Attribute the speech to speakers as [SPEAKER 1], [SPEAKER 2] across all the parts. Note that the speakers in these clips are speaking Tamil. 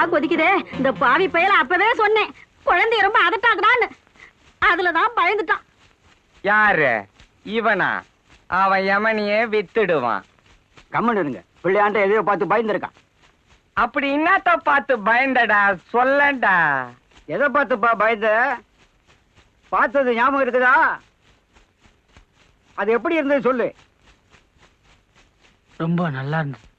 [SPEAKER 1] கொதிப்பா கொதிக்குதே. இந்த பாவி பயல அப்பவே சொன்னேன். குழந்தைய ரொம்ப அதட்டாக்குறான்னு அதுலதான் பயந்துட்டான்.
[SPEAKER 2] யாரு? இவனா? அவன் யமனியே வித்துடுவான்.
[SPEAKER 3] கம்மன் இருங்க. பிள்ளையாண்ட எதையோ பார்த்து பயந்துருக்கான்.
[SPEAKER 2] அப்படி என்னத்த பார்த்து பயந்தடா சொல்லண்டா.
[SPEAKER 3] எதை பார்த்துப்பா பயந்த? பார்த்தது ஞாபகம் இருக்குதா? அது எப்படி இருந்தது சொல்லு.
[SPEAKER 4] ரொம்ப நல்லா இருந்துச்சு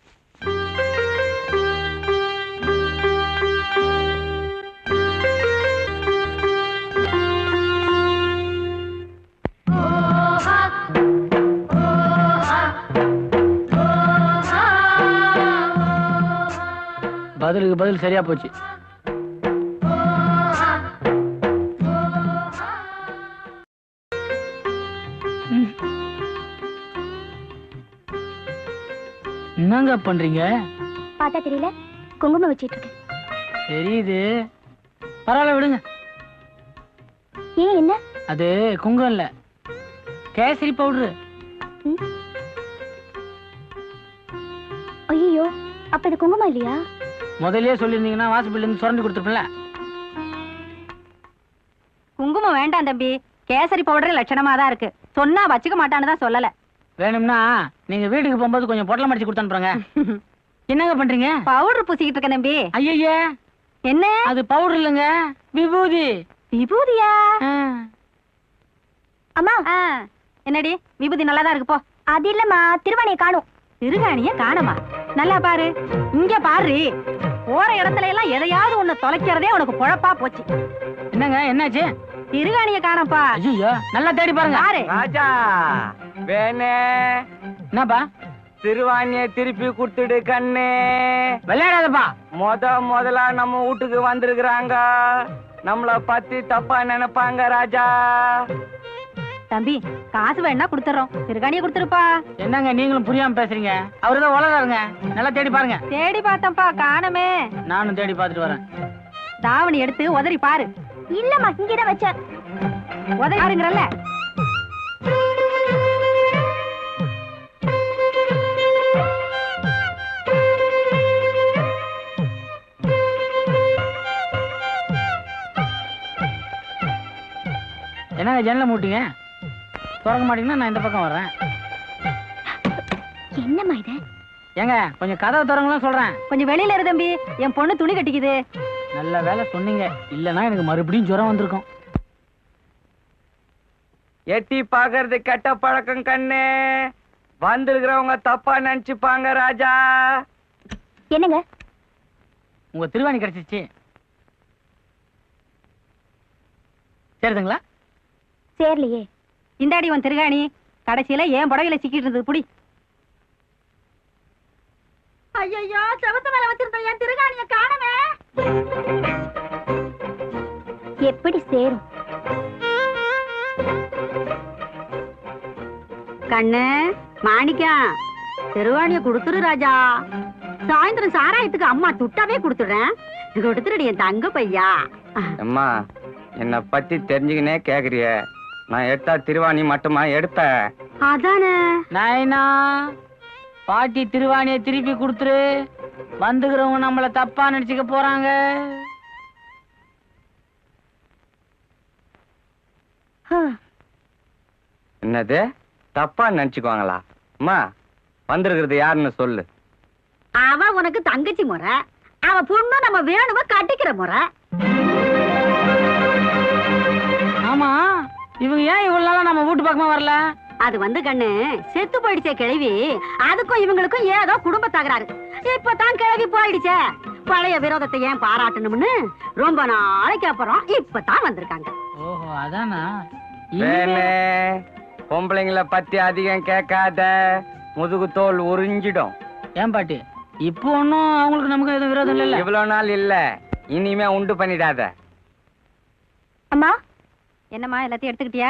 [SPEAKER 4] பதிலுக்கு பதில் சரியா போச்சு. என்னங்க பண்றீங்க?
[SPEAKER 5] பார்த்தா தெரியல. குங்குமம் வச்சிட்டு இருக்கேன்.
[SPEAKER 4] தெரியுது. பரவாயில்ல விடுங்க.
[SPEAKER 5] ஏன் என்ன?
[SPEAKER 4] அது குங்கம் இல்ல. கேசரி பவுடரு.
[SPEAKER 5] ஐயோ அப்ப இது குங்குமம் இல்லையா?
[SPEAKER 4] முதல்லயே சொல்லியிருந்தீங்கன்னா இருந்து சுரண்டி கொடுத்துருப்பேன்ல.
[SPEAKER 1] குங்குமம் வேண்டாம் தம்பி. கேசரி பவுடர் லட்சணமா தான் இருக்கு. சொன்னா வச்சுக்க மாட்டான்னு தான் சொல்லல.
[SPEAKER 4] வேணும்னா நீங்க வீட்டுக்கு போகும்போது கொஞ்சம் பொட்டலம் அடிச்சு கொடுத்து அனுப்புறேங்க. என்னங்க பண்றீங்க?
[SPEAKER 1] பவுடர் பூசிக்கிட்டு இருக்கேன் தம்பி.
[SPEAKER 4] ஐயய்யே
[SPEAKER 1] என்ன?
[SPEAKER 4] அது பவுடர் இல்லைங்க. விபூதி.
[SPEAKER 1] விபூதியா.
[SPEAKER 5] அம்மா.
[SPEAKER 1] என்னடி? விபூதி நல்லா தான் இருக்கு போ.
[SPEAKER 5] அது இல்லம்மா திருவாணியை காணும்.
[SPEAKER 1] திருகாணிய காணமா? நல்லா பாரு. இங்க பாரு. போற இடத்துல எல்லாம் எதையாவது ஒண்ணு தொலைக்கிறதே உனக்கு பொழப்பா போச்சு.
[SPEAKER 4] என்னங்க என்னாச்சு?
[SPEAKER 1] திருகாணிய காணப்பா
[SPEAKER 4] ஐயோ நல்லா தேடி பாருங்க.
[SPEAKER 1] பாரு
[SPEAKER 2] ராஜா வேணே.
[SPEAKER 4] என்னப்பா?
[SPEAKER 2] திருவாணிய திருப்பி கொடுத்துடு கண்ணு.
[SPEAKER 4] விளையாடாதப்பா.
[SPEAKER 2] முத முதலா நம்ம வீட்டுக்கு வந்திருக்கிறாங்க. நம்மள பத்தி தப்பா நினைப்பாங்க ராஜா.
[SPEAKER 1] தம்பி காசு வேணா கொடுத்துறோம். திருகாணிய கொடுத்துருப்பா.
[SPEAKER 4] என்னங்க நீங்களும் புரியாம பேசுறீங்க? அவருதான் உலகாருங்க நல்லா தேடி பாருங்க.
[SPEAKER 1] தேடி பார்த்தப்பா காணமே.
[SPEAKER 4] நானும் தேடி பார்த்துட்டு வரேன்.
[SPEAKER 1] தாவணி எடுத்து உதறி பாரு.
[SPEAKER 5] இல்லம்மா இங்கதான் வச்சேன்.
[SPEAKER 1] உதறி பாருங்கறல்ல.
[SPEAKER 4] என்னங்க ஜன்னல மூட்டிங்க திறக்க மாட்டீங்கன்னா நான் இந்த பக்கம் வர்றேன்.
[SPEAKER 5] என்னம்மா இது?
[SPEAKER 4] ஏங்க கொஞ்சம் கதவை திறங்கலாம் சொல்றேன்.
[SPEAKER 1] கொஞ்சம் வெளியில இரு தம்பி. என் பொண்ணு துணி கட்டிக்குது.
[SPEAKER 4] நல்ல வேலை சொன்னீங்க. இல்லைன்னா எனக்கு மறுபடியும் ஜுரம் வந்திருக்கும்.
[SPEAKER 2] எட்டி பாக்குறது கெட்ட பழக்கம் கண்ணு. வந்திருக்கிறவங்க தப்பா நினைச்சுப்பாங்க ராஜா.
[SPEAKER 5] என்னங்க?
[SPEAKER 4] உங்க திருவாணி கிடைச்சிச்சு சரிதுங்களா?
[SPEAKER 5] சேரலையே.
[SPEAKER 1] இந்தாடி உன் திருகாணி. கடைசியில ஏன் புடவையில சிக்கிட்டு இருந்தது? புடி. ஐயோ செவத்து மேல வச்சிருந்த என் திருகாணிய காணவே.
[SPEAKER 5] எப்படி சேரும்?
[SPEAKER 1] கண்ணு மாணிக்கம் திருவாணிய கொடுத்துரு ராஜா. சாயந்தரம் சாராயத்துக்கு அம்மா துட்டாவே கொடுத்துடுறேன். கொடுத்துருடி என் தங்க பையா.
[SPEAKER 2] அம்மா என்னை பத்தி தெரிஞ்சுக்கினே கேக்குறிய. நான் எடுத்தா திருவாணி மட்டுமா எடுத்த?
[SPEAKER 1] அதானே.
[SPEAKER 4] நாயனா பாட்டி திருவாணியை திருப்பி கொடுத்துரு. வந்துக்கிறவங்க நம்மள தப்பா நினைச்சுக்க போறாங்க.
[SPEAKER 2] என்னது? தப்பா நினைச்சுக்குவாங்களா? அம்மா வந்திருக்கிறது யாருன்னு சொல்லு.
[SPEAKER 1] அவ உனக்கு தங்கச்சி முறை. அவ பொண்ணு நம்ம வேணும கட்டிக்கிற முறை.
[SPEAKER 4] இவங்க ஏன் இவ்வளவு நாளா நம்ம வீட்டு பக்கமா வரல?
[SPEAKER 1] அது வந்து கண்ணு செத்து போயிடுச்சே கிழவி. அதுக்கும் இவங்களுக்கும் ஏதோ குடும்ப தகராறு இப்பதான் கிழவி போயிடுச்சே. பழைய விரோதத்தை ஏன் பாராட்டணும்னு ரொம்ப நாளைக்கு அப்புறம் இப்பதான் வந்திருக்காங்க.
[SPEAKER 4] ஓஹோ அதானா?
[SPEAKER 2] பொம்பளைங்கள பத்தி அதிகம் கேட்காத முதுகு தோல் உறிஞ்சிடும்.
[SPEAKER 4] ஏன் பாட்டி? இப்போ ஒன்னும் அவங்களுக்கு நமக்கு எதுவும் விரோதம் இல்ல
[SPEAKER 2] இவ்வளவு நாள் இல்ல. இனிமே உண்டு பண்ணிடாத.
[SPEAKER 5] அம்மா
[SPEAKER 1] என்னம்மா எல்லாத்தையும் எடுத்துக்கிட்டியா.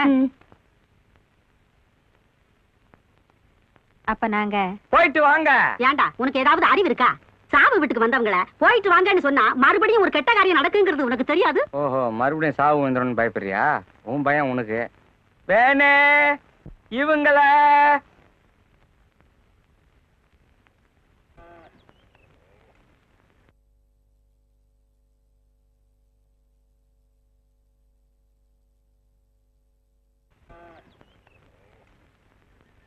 [SPEAKER 1] அப்ப நாங்க
[SPEAKER 2] போயிட்டு வாங்க.
[SPEAKER 1] ஏன்டா உனக்கு ஏதாவது அறிவு இருக்கா? சாவு வீட்டுக்கு வந்தவங்கள போயிட்டு வாங்கன்னு சொன்னா மறுபடியும் ஒரு கெட்ட காரியம் நடக்குங்கிறது உனக்கு தெரியாது?
[SPEAKER 2] ஓஹோ மறுபடியும் சாவு வந்துடும் பயப்படுறியா? உன் பயம் உனக்கு. வேணே இவங்கள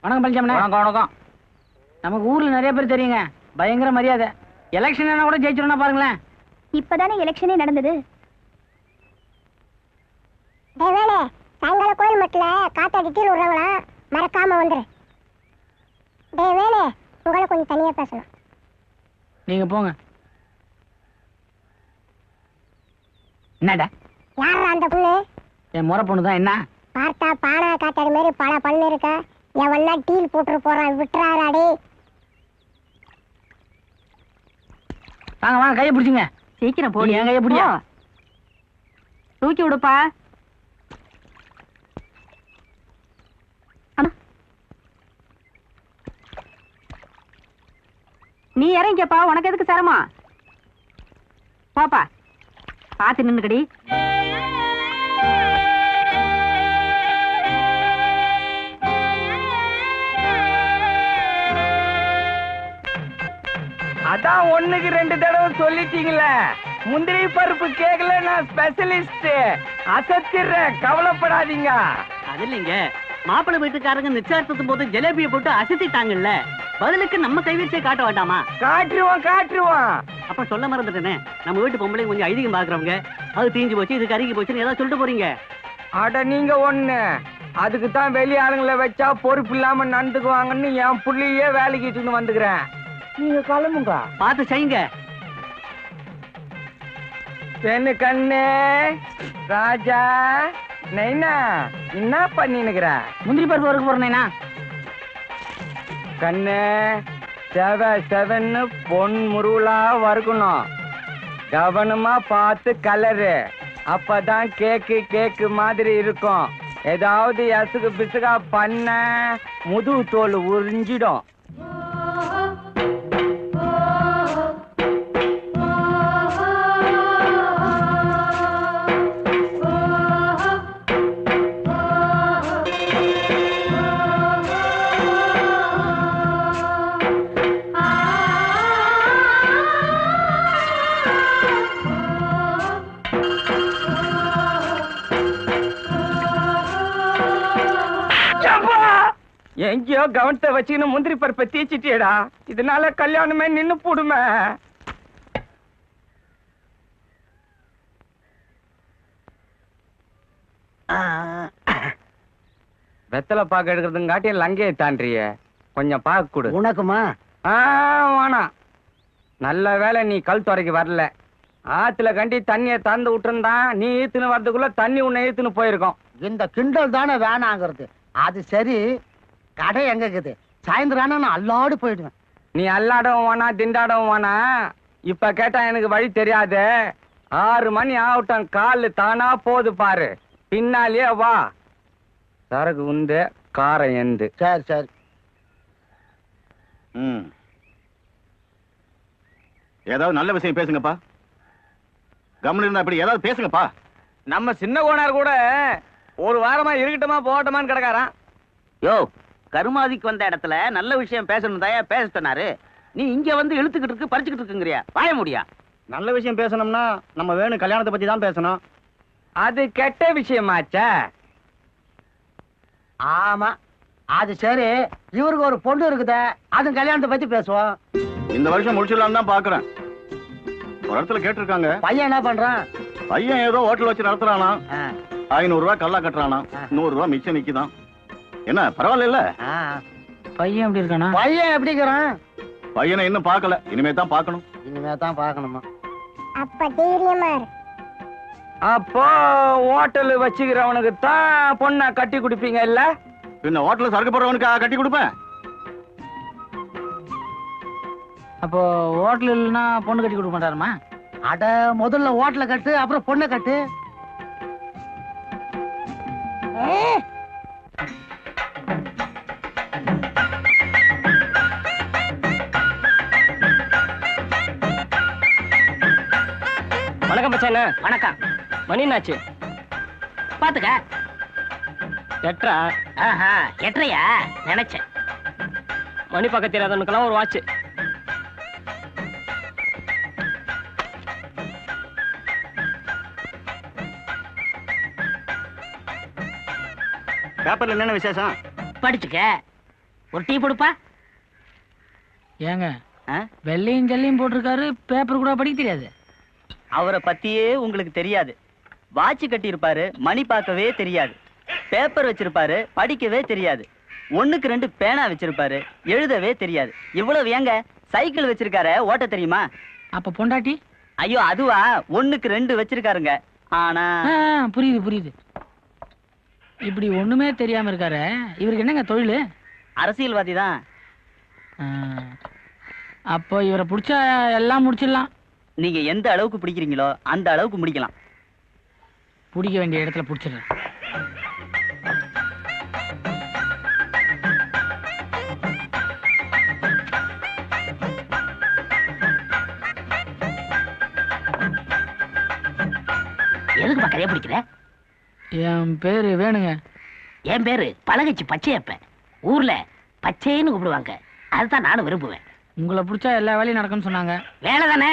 [SPEAKER 4] வணக்கம் பழனிசாமி
[SPEAKER 2] வணக்கம் வணக்கம்.
[SPEAKER 4] நமக்கு ஊர்ல நிறைய பேர் தெரியுங்க. பயங்கர மரியாதை. எலெக்ஷன் என்ன கூட ஜெயிச்சிருந்தா பாருங்களேன்.
[SPEAKER 5] இப்பதானே எலெக்ஷனே நடந்தது?
[SPEAKER 6] தேவேனே சாயங்காலம் கோயில் மட்டில் காத்தாடி டீல் விடுறவங்களா மறக்காம வந்துரு. தேவேனே உங்களை கொஞ்சம் தனியா பேசணும்.
[SPEAKER 4] நீங்க போங்க. என்னடா?
[SPEAKER 6] யாரா அந்த பொண்ணு
[SPEAKER 4] என் முறை பொண்ணு தான் என்ன?
[SPEAKER 6] பார்த்தா பானா காத்தாடி மாதிரி பல பல்லு இருக்க. எவன்னா டீல் போட்டு போறான்? விட்டுறாராடே.
[SPEAKER 4] வாங்க வாங்க கையை பிடிச்சிங்க.
[SPEAKER 1] சீக்கிரம் போடி.
[SPEAKER 4] நீ என் கையை பிடியா?
[SPEAKER 1] தூக்கி விடுப்பா. அம்மா. நீ இறங்கிப்பா உனக்கு எதுக்கு சிரமம்? போப்பா. பார்த்து நின்னுக்கடி.
[SPEAKER 2] அதான் ஒண்ணுக்கு ரெண்டு தடவை சொல்லிட்டீங்களே? முந்திரி பருப்பு கேக்கல நான் ஸ்பெஷலிஸ்ட் அசத்திடுறேன் கவலைப்படாதீங்க.
[SPEAKER 7] அது இல்லைங்க. மாப்பிள்ளை வீட்டுக்காரங்க நிச்சயத்தும் போது ஜிலேபியை போட்டு அசத்திட்டாங்கல்ல. பதிலுக்கு நம்ம கைவரிசை காட்ட வேண்டாமா?
[SPEAKER 2] காட்டுருவோம் காட்டுருவோம்.
[SPEAKER 7] அப்ப சொல்ல மறந்துட்டேனே. நம்ம வீட்டு பொம்பளை கொஞ்சம் ஐதீகம் பாக்குறவங்க அது தீஞ்சு போச்சு இது கருகி போச்சுன்னு ஏதாவது சொல்லிட்டு போறீங்க.
[SPEAKER 2] அட நீங்க ஒண்ணு. அதுக்கு தான் வெளி ஆளுங்களை வச்சா பொறுப்பு இல்லாம நடந்துக்குவாங்கன்னு என் புள்ளையே வேலைக்கு வந்துக்கிறேன். நீங்க கிளம்புங்க.
[SPEAKER 7] பார்த்து செய்யுங்க.
[SPEAKER 2] பெண்ணு கண்ணு ராஜா நைனா என்ன பண்ணினுக்கிற?
[SPEAKER 4] முந்திரி பருப்பு வறுக்க போறேனா
[SPEAKER 2] கண்ணு செவ செவன்னு பொன் முருளா வறுக்கணும். கவனமா பார்த்து கலரு. அப்பதான் கேக்கு கேக்கு மாதிரி இருக்கும். ஏதாவது எசுகு பிசுகா பண்ண முதுகு தோல் உறிஞ்சிடும். எங்கேயோ கவனத்தை வச்சுக்கின்னு முந்திரி பருப்பை தீச்சிட்டியடா. இதனால கல்யாணமே நின்னு போடுமே. வெத்தலை பாக்கு எடுக்கிறதுங்காட்டி லங்கையை தாண்டிய கொஞ்சம் பாக்கு கொடு.
[SPEAKER 3] உனக்குமா?
[SPEAKER 2] வேணாம் நல்ல வேளை நீ கல் துறைக்கு வரல. ஆத்துல கண்டி தண்ணியை திறந்து விட்டுருந்தா நீ ஈத்துன்னு வர்றதுக்குள்ள தண்ணி உன்னை ஈத்துன்னு போயிருக்கோம்.
[SPEAKER 3] இந்த கிண்டல் தானே வேணாங்கிறது. அது சரி கடை எங்க இருக்குது? சாயந்தரம் ஆனா நான் அல்லாடு போயிடுவேன்.
[SPEAKER 2] நீ அல்லாடவும் வேணா திண்டாடவும் வேணா இப்ப கேட்டா எனக்கு வழி தெரியாது. ஆறு மணி ஆகட்டும் காலு தானா போது பாரு. பின்னாலேயே வா. சரக்கு உந்து காரம் எந்து
[SPEAKER 3] சரி சரி.
[SPEAKER 8] ம். ஏதாவது நல்ல விஷயம் பேசுங்கப்பா. கவனம் இருந்தா அப்படி ஏதாவது பேசுங்கப்பா.
[SPEAKER 2] நம்ம சின்ன கோனார் கூட ஒரு வாரமா இருக்கட்டுமா போகட்டுமான்னு கிடக்காரான்
[SPEAKER 7] யோ கருமாதிக்கு வந்த இடத்துல நல்ல விஷயம் பேசணும் தாயா பேச சொன்னாரு. நீ இங்க வந்து இழுத்துக்கிட்டு இருக்கு பறிச்சுக்கிட்டு இருக்குங்கிறியா? வாய முடியா?
[SPEAKER 3] நல்ல விஷயம் பேசணும்னா நம்ம வேணும் கல்யாணத்தை பத்தி தான் பேசணும்.
[SPEAKER 2] அது கெட்ட விஷயமாச்சே.
[SPEAKER 3] ஆமா. அது சரி. இவருக்கு ஒரு பொண்ணு இருக்குதே அது கல்யாணத்தை பத்தி பேசுவோம்.
[SPEAKER 8] இந்த வருஷம் முடிச்சிடலாம்னு தான் பாக்குறேன். ஒரு இடத்துல கேட்டிருக்காங்க.
[SPEAKER 3] பையன் என்ன பண்றான்?
[SPEAKER 8] பையன் ஏதோ ஹோட்டல் வச்சு நடத்துறானா ஐநூறு ரூபாய் கல்லா கட்டுறானா நூறு ரூபாய் மிச்சம் நிக்குதான் என்ன பரவாயில்ல.
[SPEAKER 4] பையன் எப்படி இருக்கானா?
[SPEAKER 3] பையன் எப்படிங்கிறான்
[SPEAKER 8] பையனை இன்னும் பார்க்கல. இனிமே தான் பார்க்கணும்.
[SPEAKER 3] இனிமே தான் பார்க்கணுமா?
[SPEAKER 6] அப்ப தைரியமா இரு.
[SPEAKER 2] அப்போ ஹோட்டல் வச்சுக்கிறவனுக்கு தான் பொண்ணை கட்டி கொடுப்பீங்க இல்ல?
[SPEAKER 8] பின்ன ஹோட்டல்ல சரக்கு போடுறவனுக்கு கட்டி கொடுப்பேன்.
[SPEAKER 4] அப்போ ஹோட்டல் இல்லைன்னா பொண்ணு கட்டி கொடுக்க மாட்டாருமா?
[SPEAKER 3] அட முதல்ல ஹோட்டல கட்டு அப்புறம் பொண்ணை கட்டு.
[SPEAKER 2] வணக்கம் பச்சான
[SPEAKER 7] வணக்கம்.
[SPEAKER 2] மணினாச்சு
[SPEAKER 7] பாத்துக்க.
[SPEAKER 2] எட்ரா?
[SPEAKER 7] ஆஹா எட்டையா நினைச்சேன்.
[SPEAKER 2] மணி பக்கத்து தெரியாதவனுக்கெல்லாம் ஒரு வாட்ச்.
[SPEAKER 8] பேப்பர்ல என்னென்ன விசேஷம்?
[SPEAKER 7] படிச்சுக்க.
[SPEAKER 4] ஒரு டீ கொடுப்பா ஏங்க? வெள்ளையும் ஜல்லையும் போட்டிருக்காரு பேப்பர் கூட படிக்க தெரியாது.
[SPEAKER 9] அவரை பத்தியே உங்களுக்கு தெரியாது. வாட்ச் கட்டியிருப்பாரு மணி பார்க்கவே தெரியாது. பேப்பர் வச்சிருப்பாரு படிக்கவே தெரியாது. ஒண்ணுக்கு ரெண்டு பேனா வச்சிருப்பாரு எழுதவே தெரியாது. இவ்வளவு ஏங்க சைக்கிள் வச்சிருக்காரு ஓட்ட தெரியுமா?
[SPEAKER 4] அப்ப பொண்டாட்டி?
[SPEAKER 9] ஐயோ அதுவா? ஒண்ணுக்கு ரெண்டு வச்சிருக்காருங்க. ஆனா
[SPEAKER 4] புரியுது புரியுது. இப்படி ஒண்ணுமே தெரியாம இருக்காரு இவருக்கு என்னங்க தொழில்?
[SPEAKER 9] அரசியல்வாதி தான்.
[SPEAKER 4] அப்போ இவரை பிடிச்சா எல்லாம் முடிச்சிடலாம்.
[SPEAKER 9] நீங்க எந்த அளவுக்கு பிடிக்கிறீங்களோ அந்த அளவுக்கு முடிக்கலாம்.
[SPEAKER 4] பிடிக்க வேண்டிய இடத்துல பிடிச்சிடுறேன்.
[SPEAKER 10] எதுக்கு கதையை பிடிக்கிற?
[SPEAKER 4] என் பேரு வேணுங்க.
[SPEAKER 10] என் பேரு பழகச்சி பச்சையப்ப ஊர்ல பச்சைன்னு கூப்பிடுவாங்க. அதுதான் நானும் விரும்புவேன்.
[SPEAKER 4] உங்களை பிடிச்சா எல்லா வேலையும் நடக்கும்னு சொன்னாங்க.
[SPEAKER 10] வேலை தானே?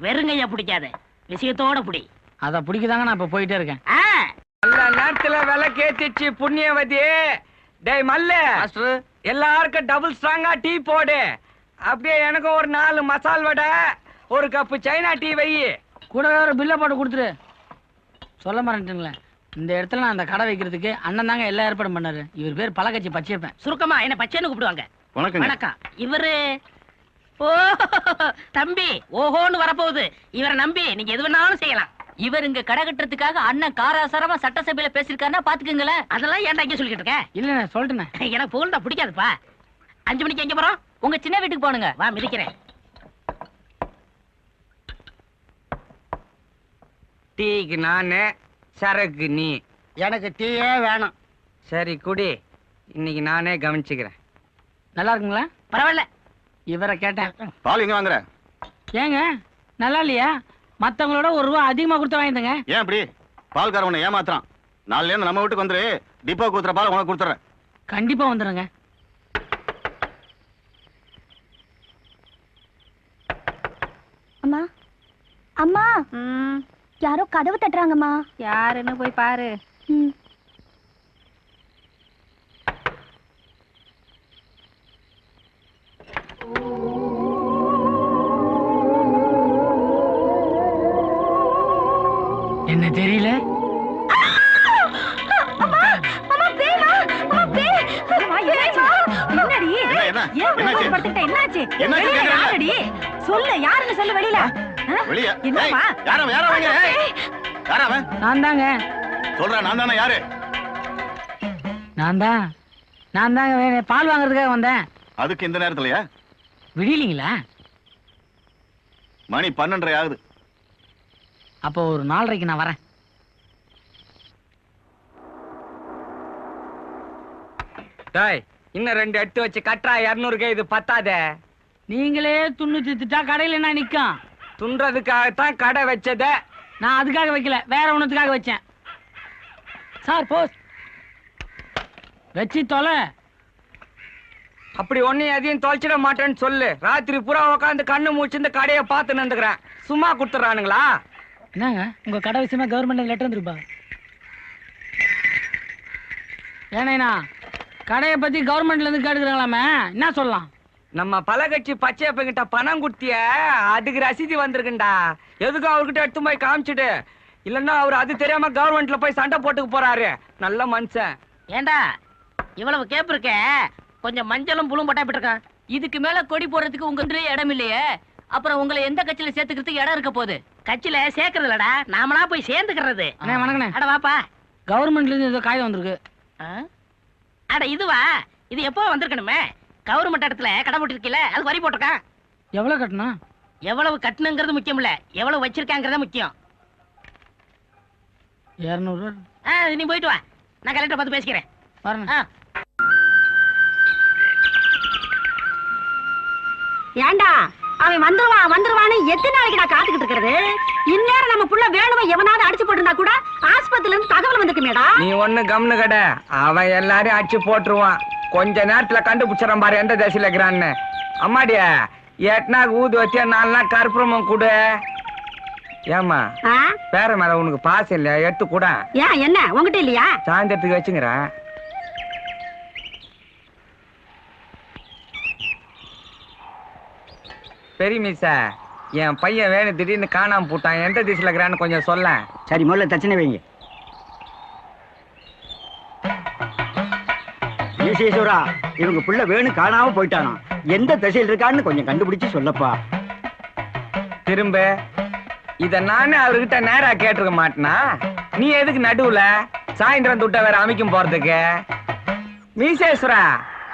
[SPEAKER 10] வெறுங்கையா பிடிக்காத. விஷயத்தோட பிடி.
[SPEAKER 4] அதை பிடிக்கதாங்க நான் இப்போ போயிட்டே இருக்கேன்.
[SPEAKER 10] ஆ.
[SPEAKER 2] நல்ல நேரத்துல விலை கேத்திச்சு புண்ணியவதி. டேய் மல்லு. எல்லாருக்கும் டபுள் ஸ்ட்ராங்கா டீ போடு. அப்படியே எனக்கும் ஒரு நாலு மசால் வடை ஒரு கப்பு சைனா டீ வை.
[SPEAKER 4] கூடவே ஒரு பில்லை போட்டு கொடுத்துரு. சொல்ல மாட்டேங்களே இந்த இடத்துல நான் அந்த கடை வைக்கிறதுக்கு அண்ணன் தாங்க எல்லா ஏற்பாடும் பண்ணாரு. இவர் பேர் பழக்கட்சி பச்சையப்பேன்.
[SPEAKER 10] சுருக்கமா என்ன பச்சைன்னு கூப்பிடுவாங்க.
[SPEAKER 8] வணக்கங்க.
[SPEAKER 10] வணக்கம். இவரு ஓ தம்பி ஓஹோன்னு வரப்போகுது. இவரை நம்பி நீங்க எது வேணாலும் செய்யலாம்.
[SPEAKER 1] இவர் இங்க கடை கட்டுறதுக்காக அண்ணன் காராசாரமா சட்டசபையில பேசிருக்காருன்னா பாத்துக்கங்களேன்.
[SPEAKER 10] அதெல்லாம் ஏன்டா இங்க சொல்லிட்டு இருக்க?
[SPEAKER 4] இல்லைண்ணே சொல்லிட்டேண்ணே
[SPEAKER 10] எனக்கு புகழ்ந்தா பிடிக்காதுப்பா. அஞ்சு மணிக்கு எங்க போறோம்?
[SPEAKER 1] உங்க சின்ன வீட்டுக்கு போனுங்க
[SPEAKER 10] வா மிதிக்கிறேன்.
[SPEAKER 2] டீக்கு நானு சரக்கு நீ.
[SPEAKER 3] எனக்கு டீயே வேணும்.
[SPEAKER 2] சரி குடி. இன்னைக்கு நானே கவனிச்சுக்கிறேன்.
[SPEAKER 4] நல்லா இருக்குங்களா?
[SPEAKER 10] பரவாயில்ல.
[SPEAKER 4] இவரை கேட்டேன்
[SPEAKER 8] பால் எங்க வாங்குற?
[SPEAKER 4] ஏங்க நல்லா இல்லையா? மற்றவங்களோட ஒரு ரூபா அதிகமாக கொடுத்து வாங்கிட்டுங்க
[SPEAKER 8] ஏன் அப்படி பால்கார உன்னை ஏமாத்துறான். நாலுல இருந்து நம்ம வீட்டுக்கு வந்துரு. டிப்போ கொடுத்துற பால் உனக்கு கொடுத்துறேன்.
[SPEAKER 4] கண்டிப்பாக வந்துடுங்க
[SPEAKER 5] அம்மா அம்மா. யாரோ கதவு தட்டுறாங்கம்மா.
[SPEAKER 1] யாருன்னு போய் பாரு.
[SPEAKER 5] ம்
[SPEAKER 4] என்ன தெரியல
[SPEAKER 1] என்னடி
[SPEAKER 8] என்ன, என்ன?
[SPEAKER 1] ஏன்
[SPEAKER 8] என்னாச்சு?
[SPEAKER 1] உள்ள படுத்துக்கிட்ட? என்னாச்சு
[SPEAKER 8] என்னாச்சு
[SPEAKER 1] வெளியில
[SPEAKER 8] கேக்குறேன்ல?
[SPEAKER 1] யாரடி? சொல்லு யாருன்னு சொல்லு வெளியில. என்னம்மா?
[SPEAKER 8] யாரவன் யாரவன் யாரவன்
[SPEAKER 4] நான் தாங்க
[SPEAKER 8] சொல்றேன் நான் தானே யாரு?
[SPEAKER 4] நான் தான் நான் தாங்க பால் வாங்குறதுக்காக வந்தேன்.
[SPEAKER 8] அதுக்கு இந்த நேரத்துலயா?
[SPEAKER 4] விடியலீங்களா?
[SPEAKER 8] மணி பன்னெண்டரை ஆகுது.
[SPEAKER 4] அப்போ ஒரு நாலரைக்கு நான் வரேன்.
[SPEAKER 2] டாய் இன்னும் ரெண்டு எடுத்து வச்சு கட்டுறா இரநூறுக்கு இது பத்தாதே.
[SPEAKER 4] நீங்களே துண்ணு தித்துட்டா கடையில் என்ன நிற்கும்
[SPEAKER 2] துன்றதுக்காகத்தான் கடை வச்சதே.
[SPEAKER 4] நான் அதுக்காக வைக்கல வேற ஒண்ணுத்துக்காக வச்சேன். Sir pose. வச்சு தொலை.
[SPEAKER 2] அப்படி ஒன்னும் எதையும் தொலைச்சிட மாட்டேன்னு சொல்லு. ராத்திரி பூரா உட்காந்து கண்ணு மூச்சு இந்த கடையை பார்த்து நின்றுக்கிறேன் சும்மா கொடுத்துட்றானுங்களா?
[SPEAKER 4] என்னங்க? உங்க கடை விஷயமா கவர்மெண்ட் லெட்டர் வந்துருப்பா. ஏனேண்ணா கடையை பத்தி கவர்மெண்ட்ல இருந்து கேட்டுக்கிறாங்களாமே? என்ன சொல்லலாம்?
[SPEAKER 2] நம்ம பலகட்சி பச்சையப்பங்கிட்ட பணம் குடுத்திய அதுக்கு ரசீதி வந்திருக்குண்டா. எதுக்கும் அவர்கிட்ட எடுத்து போய் காமிச்சிடு இல்லன்னா அவர் அது தெரியாம கவர்மெண்ட்ல போய் சண்டை போட்டுக்க போறாரு. நல்ல மனுஷன்.
[SPEAKER 10] ஏண்டா இவ்வளவு கேப் இருக்க? கொஞ்சம் மஞ்சளும் புழும் பட்டா இருக்கான்
[SPEAKER 1] இதுக்கு மேல கொடி போடுறதுக்கு உங்க இடம் இல்லையே. அப்புறம் உங்களை எந்த கட்சியில சேர்த்துக்கிறதுக்கு இடம் இருக்க போகுது?
[SPEAKER 10] கட்சியில சேர்க்கறது இல்லடா நாமளா போய் சேர்ந்துக்கிறது.
[SPEAKER 4] அண்ணே வணக்கண்ணே.
[SPEAKER 10] அட வாப்பா.
[SPEAKER 4] கவர்மெண்ட்ல இருந்து ஏதோ காயம் வந்திருக்கு?
[SPEAKER 10] அட இதுவா? இது எப்போ வந்திருக்கணுமே? கவர்மெண்ட் இடத்துல கடை போட்டிருக்கீல அது வரி போட்டிருக்கான்
[SPEAKER 4] எவ்வளவு கட்டணும்?
[SPEAKER 10] எவ்வளவு கட்டணுங்கிறது முக்கியம் இல்ல. எவ்வளவு வச்சிருக்காங்கிறத முக்கியம்.
[SPEAKER 4] இரநூறு
[SPEAKER 10] ஆ, நீ போயிட்டு வா. நான் கலெக்டர் பார்த்து பேசிக்கிறேன்.
[SPEAKER 4] பாருங்க
[SPEAKER 1] ஏண்டா? அவன் வந்துருவான் வந்துருவான்னு எத்தனை நாளைக்கு நான் காத்துக்கிட்டு இருக்கிறது? இந்நேரம் நம்ம புள்ள வேணுமா எவனாவது அடிச்சு போட்டிருந்தா கூட ஆஸ்பத்திரில இருந்து தகவல் வந்துக்குமேடா
[SPEAKER 2] நீ ஒண்ணு கம்னு கட அவன் எல்லாரையும் அடிச்சு போட்டுருவான். கொஞ்ச நேரத்துல கண்டுபிடிச்சிடறான் பாரு எந்த தசையில இருக்கிறான்னு. அம்மாடிய எட்னா ஊது வச்சு நாலு நாள் கற்பூரமும் கொடு. ஏமா
[SPEAKER 1] ஆ?
[SPEAKER 2] பேர மேல உனக்கு பாசம் இல்லையா? எடுத்து கூட.
[SPEAKER 1] ஏன் என்ன? உங்ககிட்ட இல்லையா?
[SPEAKER 2] சாயந்தரத்துக்கு வச்சுங்கிறேன். பெரிய மீசா. என் பையன் வேணும் திடீர்னு காணாம போட்டான். எந்த திசையில இருக்கிறான்னு கொஞ்சம் சொல்ல
[SPEAKER 9] சரி முதல்ல தச்சனை வைங்க. ஈசேஸ்வரா இவங்க புள்ள வேணு காணாம போயிட்டானா? எந்த திசையில் இருக்கான்னு கொஞ்சம் கண்டுபிடிச்சு சொல்லப்பா.
[SPEAKER 2] திரும்ப இத நானே அவர்கிட்ட நேரா கேட்டிருக்க மாட்டேனா? நீ எதுக்கு நடுவுல? சாயந்தரம் துட்ட வேற அமைக்கும் போறதுக்கு. மீசேஸ்வரா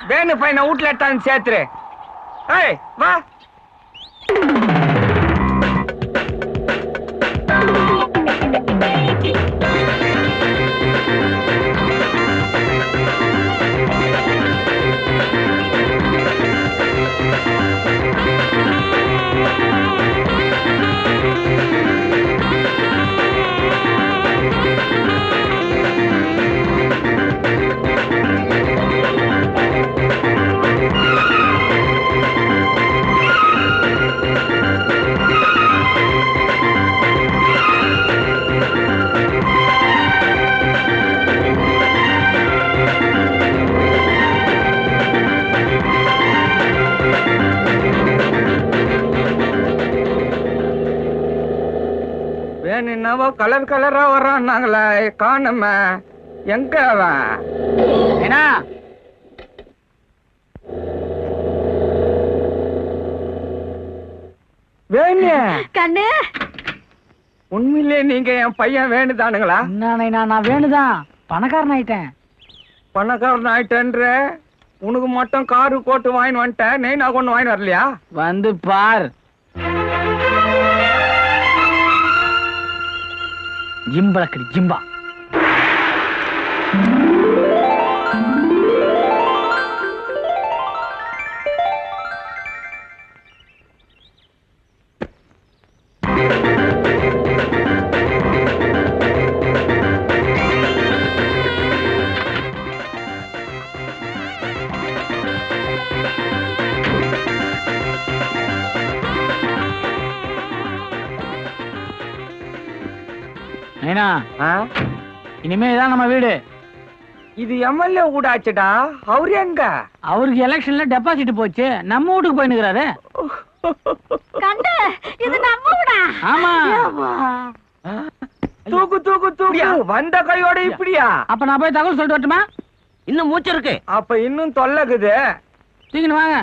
[SPEAKER 2] வேணு பையனை வீட்டுல எடுத்தாந்து சேர்த்துரு. ஏய் வா. Thank you. கலர் கலரா வர்றான்னாங்களே காணும. எங்க அவன்?
[SPEAKER 4] ஏன்னா
[SPEAKER 2] வேணு
[SPEAKER 1] கண்ணு.
[SPEAKER 2] உண்மையிலே நீங்க என் பையன் வேணுதானுங்களா?
[SPEAKER 4] என்ன நான் வேணுதான். பணக்காரன் ஆயிட்டேன்.
[SPEAKER 2] பணக்காரன் ஆயிட்டேன்ற? உனக்கு மட்டும் காரு கோட்டு வாங்கி வந்துட்டேன். நெய் நான் கொண்டு வாங்கி வரலையா?
[SPEAKER 4] வந்து பார். ஜிம்பளக்கடி ஜிம்பா. இனிமே இதான் நம்ம வீடு.
[SPEAKER 2] இது எம்எல்ஏ ஊடாச்சுடா அவரு எங்க?
[SPEAKER 4] அவருக்கு எலெக்ஷன்ல டெபாசிட் போச்சு. நம்ம வீட்டுக்கு போயினுக்கிறாரு
[SPEAKER 1] கண்ணு இது நம்ம விடா
[SPEAKER 4] ஆமா.
[SPEAKER 2] தூக்கு தூக்கு தூக்கு. வந்த கையோட இப்படியா?
[SPEAKER 4] அப்ப நான் போய் தகவல் சொல்லிட்டு வரட்டுமா?
[SPEAKER 7] இன்னும் மூச்சு இருக்கு.
[SPEAKER 2] அப்ப இன்னும் தொல்லக்குது
[SPEAKER 4] தூக்கின்னு வாங்க.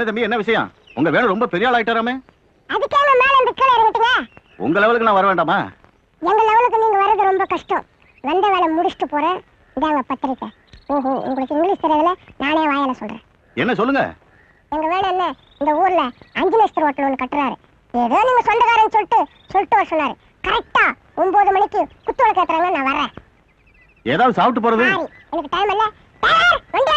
[SPEAKER 8] என்ன தம்பி என்ன விஷயம்? உங்க வேணும் ரொம்ப பெரிய ஆள் ஆயிட்டாராமே.
[SPEAKER 6] அதுக்கே மேல இருந்து கீழே இறங்கிட்டீங்க
[SPEAKER 8] உங்க லெவலுக்கு நான் வர வேண்டாமா?
[SPEAKER 6] எங்க லெவலுக்கு நீங்க வர்றது ரொம்ப கஷ்டம். வந்த வேலை முடிச்சுட்டு போறேன். இதாங்க பத்திரிக்கை. ஓஹோ உங்களுக்கு இங்கிலீஷ் தெரியல நானே வாயால சொல்றேன்.
[SPEAKER 8] என்ன சொல்லுங்க?
[SPEAKER 6] எங்க வேலை என்ன? இந்த ஊர்ல அஞ்சு நட்சத்திர ஹோட்டல் ஒன்று கட்டுறாரு. ஏதோ நீங்க சொந்தக்காரன்னு சொல்லிட்டு சொல்லிட்டு வர சொன்னாரு. கரெக்டா ஒன்பது மணிக்கு குத்துவலை கேட்டுறாங்க நான் வரேன்.
[SPEAKER 8] ஏதாவது சாப்பிட்டு போறது?
[SPEAKER 6] எனக்கு டைம் இல்ல. வண்டி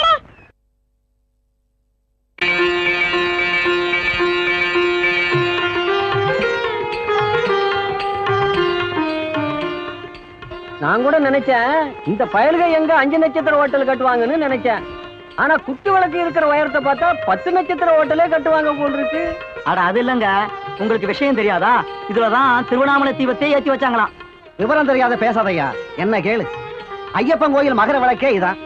[SPEAKER 9] நான் கூட நினைச்சேன் இந்த பயல்க எங்க அஞ்சு நட்சத்திர ஹோட்டல் கட்டுவாங்கன்னு நினைச்சேன். ஆனா குத்து விளக்கு இருக்கிற உயரத்தை பார்த்தா பத்து நட்சத்திர ஹோட்டலே கட்டுவாங்க போல் இருக்கு. அட அது இல்லங்க. உங்களுக்கு விஷயம் தெரியாதா? இதுலதான் திருவண்ணாமலை தீபத்தை ஏத்தி வச்சாங்களாம். விவரம் தெரியாத பேசாதையா என்ன கேளு. ஐயப்பன் கோயில் மகர விளக்கே இதான்.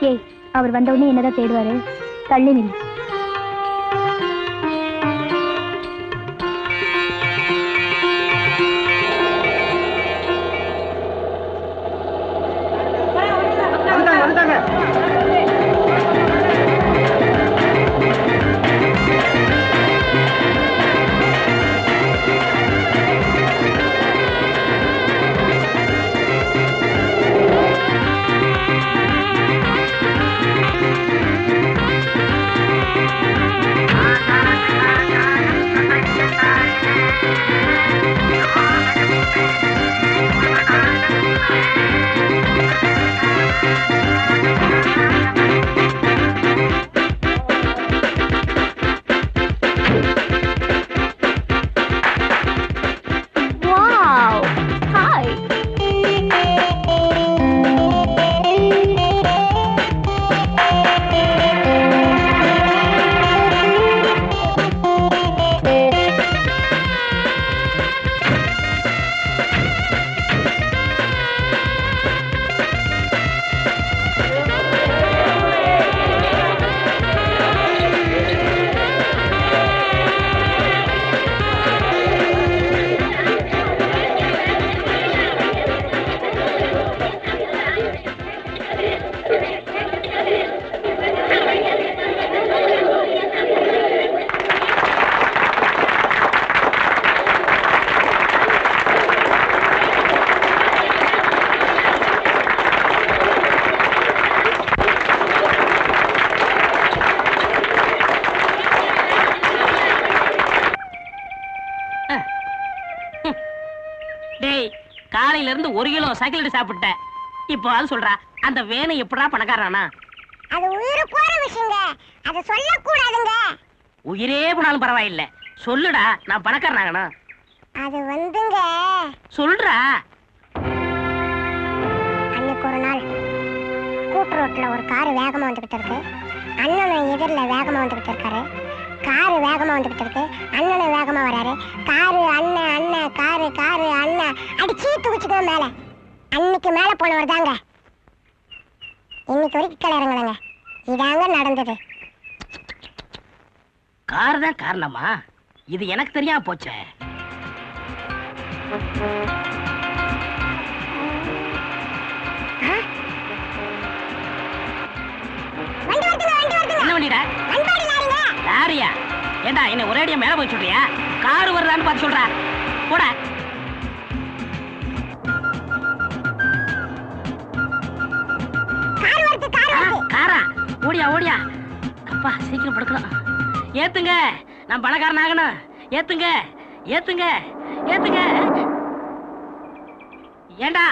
[SPEAKER 5] ஏய் அவர் வந்த உடனே என்னதான் தேடுவாரு? தள்ளி நில்லு.
[SPEAKER 10] சைக்கிள் சாப்பிட்டேன். இப்போ அது சொல்றா அந்த வேனை எப்படா பணக்காரனா?
[SPEAKER 6] அது உயிர் போற விஷயங்க. அதை சொல்லக்கூடாதுங்க.
[SPEAKER 10] உயிரே போனாலும் பரவாயில்ல. சொல்லுடா நான் பணக்காரனாகனா
[SPEAKER 6] அது வந்துங்க.
[SPEAKER 10] சொல்றா.
[SPEAKER 6] அன்னைக்கு ஒரு நாள் கூட்டு ரோட்ல ஒரு கார் வேகமா வந்துகிட்டு இருக்கு. அண்ணனும் எதிரில் வேகமா வந்துகிட்டு இருக்காரு. காரு வேகமா வந்துகிட்டு இருக்கு. அண்ணனும் வேகமா வராரு. காரு அண்ணன் அண்ணன் காரு காரு அண்ணன். அடிச்சு தூக்கிச்சுக்கோ மேல. அன்னைக்கு மேல போனவர் தாங்க. இன்னைக்கு வரைக்கும் கீழே இறங்கலைங்க இதாங்க நடந்தது.
[SPEAKER 10] கார் தான் காரணமா? இது எனக்கு தெரியாம போச்சே. என்ன பண்ணிடா
[SPEAKER 6] அன்பாடி லாரிங்க
[SPEAKER 10] லாரியா ஏண்டா என்ன ஒரேடியா மேல போய் சொல்றியா? கார் வருதான்னு பார்த்து சொல்றா. போடா.
[SPEAKER 6] கார்.
[SPEAKER 10] ஓடியா ஓடியா. அப்பா சீக்கிரம் படுக்கலாம். ஏத்துங்க. நான் பணக்காரன் ஆகணும். ஏத்துங்க. ஏத்துங்க. ஏத்துங்க. ஏண்டா?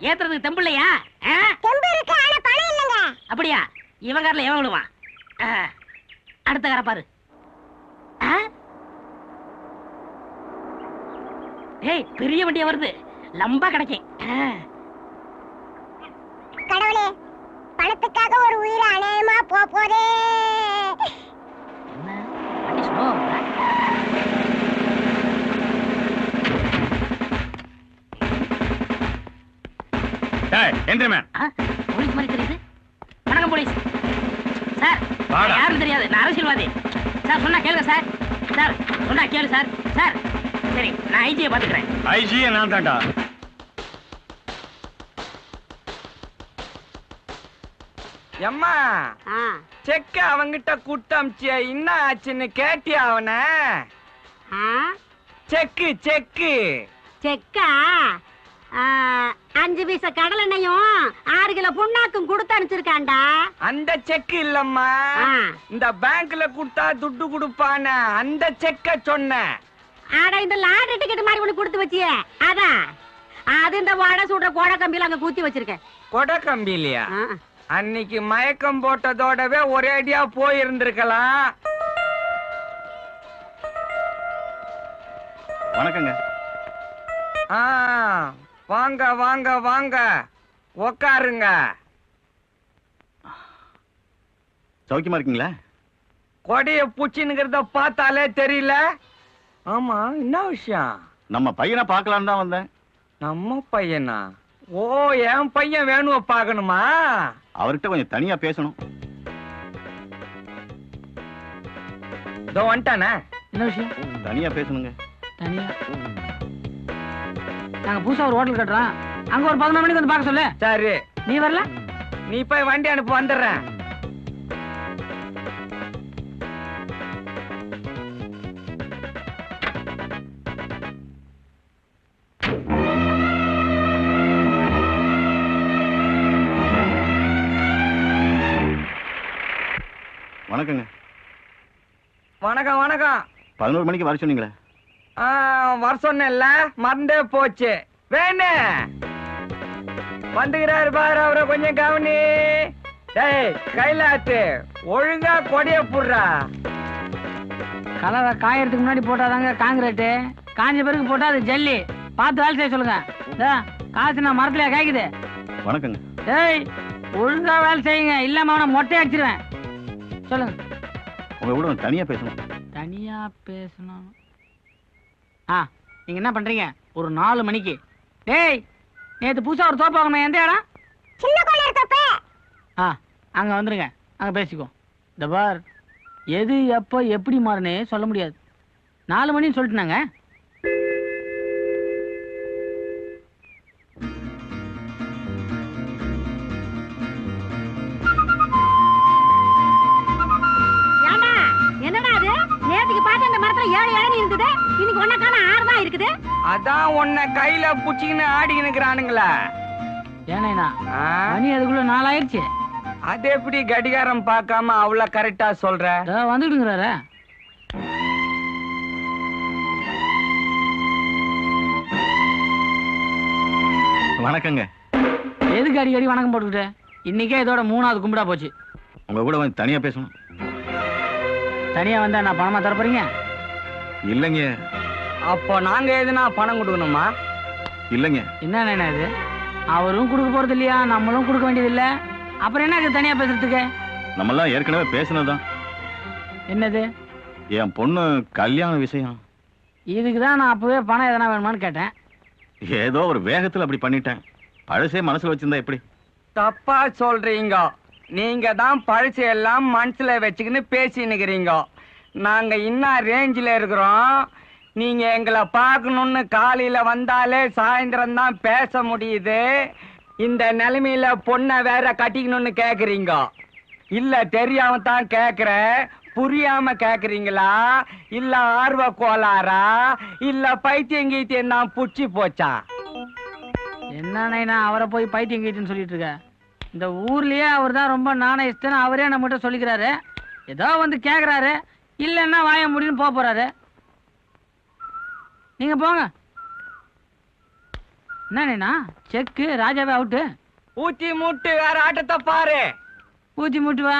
[SPEAKER 10] ஏத்துறதுக்கு தெம்பிள்ளையா ஆ?
[SPEAKER 6] தெம்பு இருக்கு ஆனா பணம் இல்லைங்க.
[SPEAKER 10] அப்படியா? இவன் காரில் எவன் விடுவான் ஆ, அடுத்த காரை பாரு? ஏய் பெரிய வண்டியா வருது. லம்பா கிடைக்கும்.
[SPEAKER 6] கடவுளே பணத்துக்காக ஒரு உயிர் அநேகமா போ போதே?
[SPEAKER 11] எந்திரமே.
[SPEAKER 10] போலீஸ் மாதிரி தெரியுது. வணக்கம் போலீஸ். சார். யாரும் தெரியாது. நான் அரசியல்வாதி. சார் சொன்னா கேளுங்க சார். சார் சொன்னா கேளு சார். சார் சரி நான் ஐஜியை பாத்துக்கிறேன்
[SPEAKER 11] ஐஜியே நான் தான்டா.
[SPEAKER 2] எம்மா செக்க அவங்கிட்ட குட்டமிச்சிய என்ன ஆச்சுன்னு கேட்டியா அவன? செக்கு செக்கு.
[SPEAKER 1] செக்கா? ஆ, அஞ்சு பீச கடலெண்ணையும் ஆறு கிலோ புண்ணாக்கும் கொடுத்து அனுப்பிச்சிருக்காண்டா
[SPEAKER 2] அந்த செக்கு இல்லம்மா. இந்த பேங்க்ல கொடுத்தா துட்டு கொடுப்பான அந்த செக்க சொன்னேன்
[SPEAKER 1] ஆட இந்த லாட்டரி டிக்கெட் மாதிரி ஒண்ணு கொடுத்து வச்சியே. அதான் அது இந்த வடை சுடுற கோடை கம்பியில அங்க குத்தி வச்சிருக்கேன்
[SPEAKER 2] கொடை கம்பி இல்லையா அன்னைக்கு மயக்கம் போட்டதோடவே ஒரே அடியா போயிருந்திருக்கலாம்.
[SPEAKER 8] வணக்கங்க.
[SPEAKER 2] ஆ வாங்க வாங்க வாங்க. உக்காருங்க.
[SPEAKER 8] சௌக்கியமா இருக்கீங்களா?
[SPEAKER 2] கொடைய பூச்சின்னுங்கிறத பார்த்தாலே தெரியல. ஆமா என்ன விஷயம்?
[SPEAKER 8] நம்ம பையனை பார்க்கலான்னு தான் வந்தேன்.
[SPEAKER 2] நம்ம பையனா? ஓ என் பையன் வேணுவ பார்க்கணுமா?
[SPEAKER 8] அவர்கிட்ட கொஞ்சம் தனியா பேசணும்.
[SPEAKER 2] இதோ வந்துட்டானே?
[SPEAKER 4] என்ன விஷயம்?
[SPEAKER 8] தனியா பேசணுங்க.
[SPEAKER 4] தனியா? நாங்க புதுசா ஒரு ஹோட்டல் கட்டுறோம். அங்க ஒரு பதினொரு மணிக்கு வந்து பார்க்க சொல்லு.
[SPEAKER 2] சரி.
[SPEAKER 4] நீ வரல?
[SPEAKER 2] நீ போய் வண்டி அனுப்பு வந்துடுறேன்.
[SPEAKER 8] வணக்கங்க.
[SPEAKER 2] வணக்கம் வணக்கம்.
[SPEAKER 8] பதினோரு மணிக்கு வர சொன்னீங்களே.
[SPEAKER 2] ஆ, வர சொன்னேன்ல மறந்தே போச்சு. வேணு. வந்துகிறாரு பாரு அவரை கொஞ்சம் கவனி. டேய் கைலாத்து ஒழுங்கா கொடிய புடுறா.
[SPEAKER 4] கலவை காயறதுக்கு முன்னாடி போட்டாதாங்க காங்கிரீட்டு. காஞ்ச பிறகு போட்டா அது ஜல்லி. பார்த்து வேலை செய்ய சொல்லுங்க. காசு நான் மரத்துலயா காய்க்குது
[SPEAKER 8] வணக்கங்க.
[SPEAKER 4] டேய் ஒழுங்கா வேலை செய்யுங்க. இல்லாம அவனை மொட்டை அடிச்சிருவேன் சொல்லுங்க.
[SPEAKER 8] உங்க கூட கொஞ்சம் தனியா பேசணும்.
[SPEAKER 4] தனியா பேசணும். ஆ நீங்க என்ன பண்றீங்க? ஒரு நாலு மணிக்கு. டேய் நேத்து புதுசா ஒரு தோப்பு வாங்கணும் எந்த இடம்?
[SPEAKER 6] சின்ன கோளர் தப்பு.
[SPEAKER 4] ஆ அங்க வந்துருங்க. அங்க பேசிக்குவோம் இந்த பார் எது எப்போ எப்படி மாறுனே சொல்ல முடியாது. நாலு மணின்னு சொல்லிட்டுனாங்க
[SPEAKER 1] ஏழு இளநீ இருந்தது. இன்னைக்கு ஒன்ன காண ஆறு தான் இருக்குது.
[SPEAKER 2] அதான் உன்னை கையில புடிச்சிக்கின்னு ஆடிக்கினுக்குறானுங்களா
[SPEAKER 4] ஏனேண்ணா
[SPEAKER 2] ஆ?
[SPEAKER 4] மணி அதுக்குள்ள நாலாயிருச்சு
[SPEAKER 2] அது எப்படி கடிகாரம் பார்க்காம அவ்வளவு கரெக்டா சொல்ற?
[SPEAKER 4] வந்துட்டுங்கிறாரு
[SPEAKER 8] வணக்கங்க.
[SPEAKER 4] எதுக்கு அடிக்கடி வணக்கம் போட்டுக்கிட்டு? இன்னைக்கே இதோட மூணாவது கும்பிடா போச்சு.
[SPEAKER 8] உங்க கூட வந்து தனியா பேசணும்.
[SPEAKER 4] தனியா வந்தா நான் பணமா தர போறீங்க?
[SPEAKER 8] இல்லைங்க.
[SPEAKER 2] அப்போ நாங்க எதுனா பணம் கொடுக்கணுமா?
[SPEAKER 8] இல்லைங்க.
[SPEAKER 4] என்ன இது? அவரும் கொடுக்க போறது இல்லையா? நம்மளும் கொடுக்க வேண்டியது இல்ல அப்புறம் என்ன இது தனியா பேசுறதுக்கு?
[SPEAKER 8] நம்மெல்லாம் ஏற்கனவே பேசினதுதான்.
[SPEAKER 4] என்னது?
[SPEAKER 8] என் பொண்ணு கல்யாண விஷயம்.
[SPEAKER 4] இதுக்கு தான் நான் அப்பவே பணம் எதனா வேணுமான்னு கேட்டேன்.
[SPEAKER 8] ஏதோ ஒரு வேகத்துல அப்படி பண்ணிட்டேன். பழசே மனசுல வச்சிருந்தா எப்படி?
[SPEAKER 2] தப்பா சொல்றீங்க. நீங்க தான் பழசு எல்லாம் மனசுல வச்சுக்கின்னு பேசினுக்கிறீங்க நாங்க இன்னும் ரேஞ்சில் இருக்கிறோம். நீங்க எங்களை பார்க்கணும்னு காலையில வந்தாலே சாயந்தரம் தான் பேச முடியுது. இந்த நிலைமையில பொண்ணை வேற கட்டிக்கணும்னு கேக்குறீங்க. இல்ல தெரியாம தான் கேட்குற புரியாம கேக்குறீங்களா? இல்ல ஆர்வ கோளாறா? இல்ல பைத்தியம் கீத்தியம் தான் புடிச்சு போச்சா?
[SPEAKER 4] என்ன அவரை போய் பைத்தியம் கீட்டுன்னு சொல்லிட்டு இருக்க இந்த ஊர்லயே அவர் தான் ரொம்ப நாண இஷ்டன்னு அவரே நம்மகிட்ட சொல்லிக்கிறாரு. ஏதோ வந்து கேக்குறாரு. இல்லைன்னா வாய முடியும்னு போக போறாரு நீங்க போங்க. என்ன நைனா? செக்கு ராஜாவே அவுட்டு
[SPEAKER 2] ஊத்தி மூட்டு வேற ஆட்டத்தை பாரு.
[SPEAKER 4] பூச்சி மூட்டு வா.